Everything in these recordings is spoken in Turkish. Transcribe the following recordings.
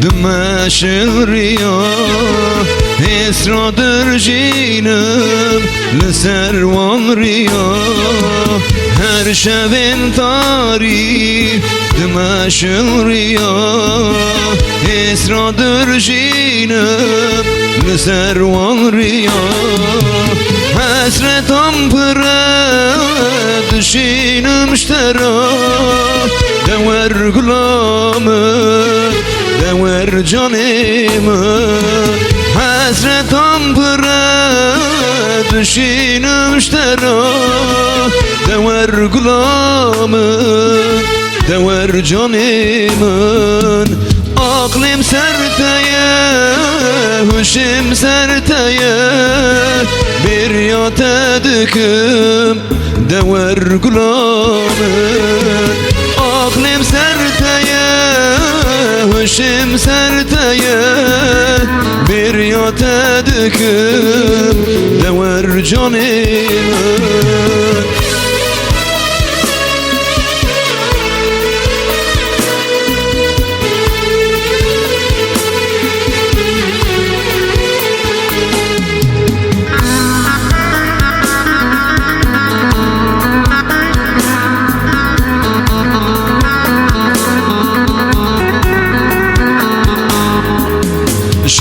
دمشقریا اسرا در جینم لسر وان ریا هر شب تاری دمشقریا اسرا در جینم لسر وان ریا حسرتم پره دشینم اشترا gulamı Dever canımı. Hazret ampıra Düşünüm ştera Dever gulamı Dever canımın Aklım serteye Hüşüm serteye. Bir yat ediküm Dever gulamı huşum serteye Bir yata düküm, dever canımın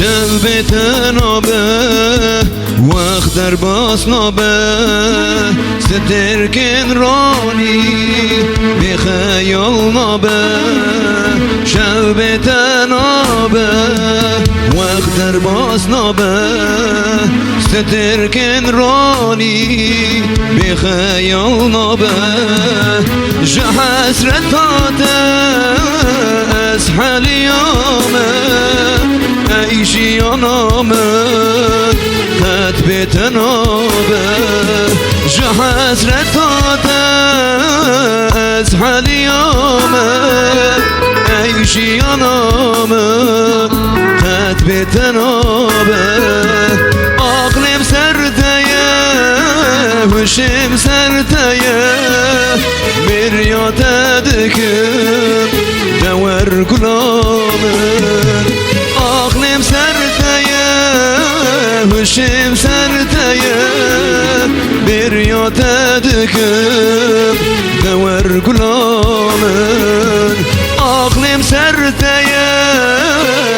شبت نابه وقت در باس نابه. سترکن رانی به خیال نابه. شبت نابه وقت در باس نابه. سترکن رانی به خیال نابه. جه حسرتاته از حال یامه عیشی آنامه خط به تنابه جا حسرت داده از حلیامه عیشی آنامه خط به تنابه عقلم سردیه هوشم سردیه بریات دکم دور گلامه Aklım serteye, huşum serteye Bir yata düküm, dever gulamın Aklım serteye,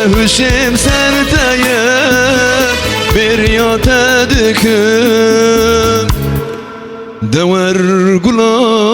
huşum serteye Bir yata düküm, dever gulamın